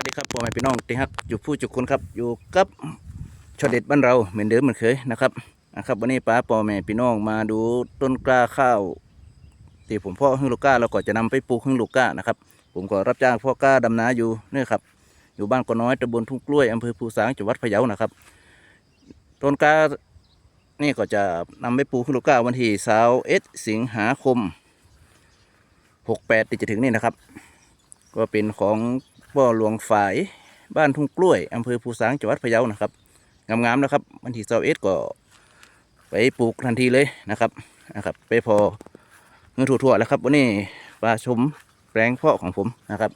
วัสดีครับพ่อแม่พี่น้องที่ฮักอยู่ผู้จุกคนครับอยู่กับชอดเด็ดบ้านเราเหมือนเดิมเหมือนเคยนะครับนะครับวันนี้ป้าพ่อแม่พี่น้องมาดูต้นกล้าข้าวที่ผมเพ่อฮึ่งลูกก้าเราก็จะนำไปปลูกฮึ่งลูกก้านะครับผมก็รับจ้างพ่อกล้าดำนาอยู่นี่ครับอยู่บ้านกอน้อยตำบลทุ่งกล้วยอำเภอภูสางจังหวัดพะเยานะครับต้นกล้านี่ก็จะนำไปปลูกฮึ่งลูกก้าวันที่สาวเอสสิงหาคมหกแปดที่จะถึงนี่นะครับ ก็เป็นของ บ่อหลวงฝายบ้านทุ่งกล้วยอำเภอภูสางจังหวัดพะเยานะครับงามๆนะครับวันที่เสาเอ็ดก็ไปปลูกทันทีเลยนะครับนะครับ ไปพอเงินทั่วๆแล้วครับวันนี้ปลาชมแปลงเพาะของผมนะครับ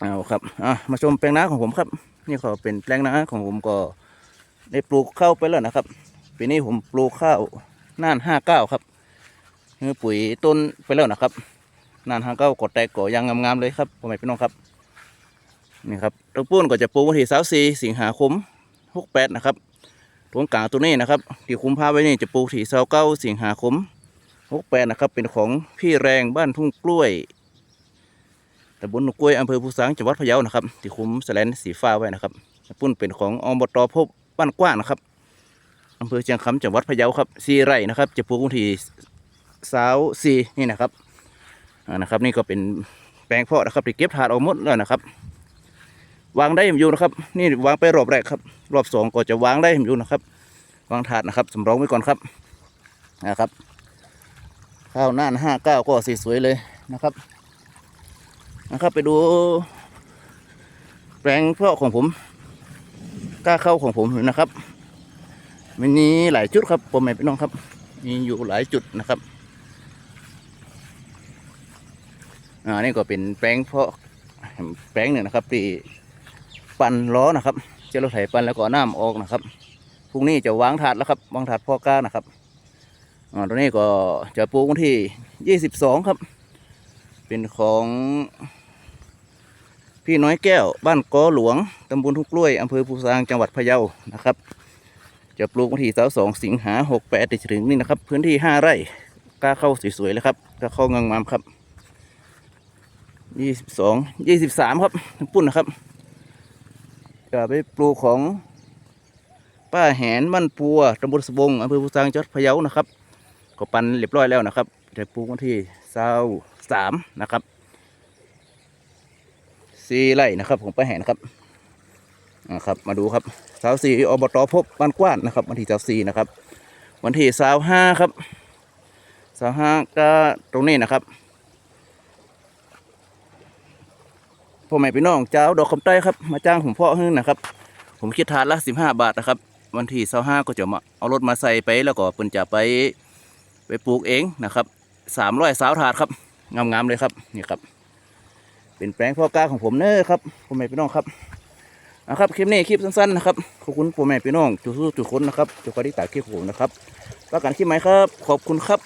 เอาครับอะมาชมแปลงนาของผมครับ นี่ก็เป็นแปลงนาของผมก็ได้ปลูกข้าวไปแล้วนะครับปีนี้ผมปลูกข้าวน่านห้าเก้าครับคือปุ๋ยต้นไปแล้วนะครับ นานทางเก้ากดแตกก่อยังงามๆเลยครับพ่อแม่พี่น้องครับนี่ครับตัวปุ้นก็จะปลูกวันที่สาสี่สิงหาคมหกแปดนะครับตัวกลางตัวนี้นะครับที่คุ้มผ้าไว้นี่จะปลูกที่เสาเก้าสิงหาคมหกแปดนะครับเป็นของพี่แรงบ้านทุ่งกล้วยตำบลหนุกล้วยอำเภอภูสังจังหวัดพะเยานะครับที่คุ้มแสลนสีฟ้าไว้นะครับปุ้นเป็นของอบตพบบ้านกว้างนะครับอำเภอเชียงคำจังหวัดพะเยาครับซีไร่นะครับจะปลูกวันที่สาวสี่นี่นะครับ นะครับ นี่ก็เป็นแปลงเพาะนะครับที่เก็บถาดออกหมดแล้วนะครับ วางได้อยู่นะครับ นี่วางไปรอบแรกครับ รอบสองก็จะวางได้อยู่นะครับ วางถาดนะครับสำรองไว้ก่อนครับนะครับ ข้าวหน้านห้าเก้าก็สีสวยเลยนะครับ นะครับไปดู แปลงเพาะของผมกล้าเข้าของผมนะครับมันมีหลายจุดครับผมแม่พี่น้องครับ มีอยู่หลายจุดนะครับ อ่านี่ก็เป็นแปลงเพาะแปลงหนึ่งนะครับที่ปั่นล้อนะครับเจ้ารถไถปั่นแล้วก็น้ำออกนะครับพรุ่งนี้จะวางถาดแล้วครับวางถาดพ่อกล้านะครับอ่าตัวนี้ก็จะปลูกวันที่ยี่สิบสองครับ เป็นของพี่น้อยแก้วบ้านกอหลวงตำบลทุ่งกล้วยอำเภอภูซางจังหวัดพะเยานะครับ จะปลูกวันที่สองสิงหาหกแปดถึงนี่นะครับ พื้นที่ห้าไร่กล้าเข้าสวยๆเลยครับกล้าเข้างามๆครับ ยี่สิบสองยี่สิบสามครับทั้งปุ่นนะครับก็ไปปลูกของป้าแหนมันปัวตำบลสบงอำเภอภูซางจังหวัดพะเยานะครับ ก็ปันเรียบร้อยแล้วนะครับจะปลูกวันที่เศร้าสามนะครับสี่ไร่นะครับของป้าแหนครับนะครับมาดูครับสาวสี่อบตพบบ้านกว้านนะครับ วันที่เศร้าสี่นะครับ วันที่สาวห้าครับสาวห้าก็ตรงนี้นะครับ พ่อแม่พี่น้องเจ้าดอกคำใต้ครับ มาจ้างผมเพาะให้นะครับ ผมคิดทานละสิบห้าบาทนะครับ วันที่เสาห้าก็จะมาเอารถมาใส่ไปแล้วก็เพิ่นจะไปไปปลูกเองนะครับสามร้อยสาวถาดครับงามๆเลยครับนี่ครับ เป็นแปลงพ่อกล้าของผมเน้อครับพ่อแม่พี่น้องครับนะครับคลิปนี้คลิปสั้นๆนะครับขอบคุณพ่อแม่พี่น้องทุกๆทุกคนนะครับทุกคนที่ตาคลิปของผมนะครับประกันคลิปไหมครับ ขอบคุณครับ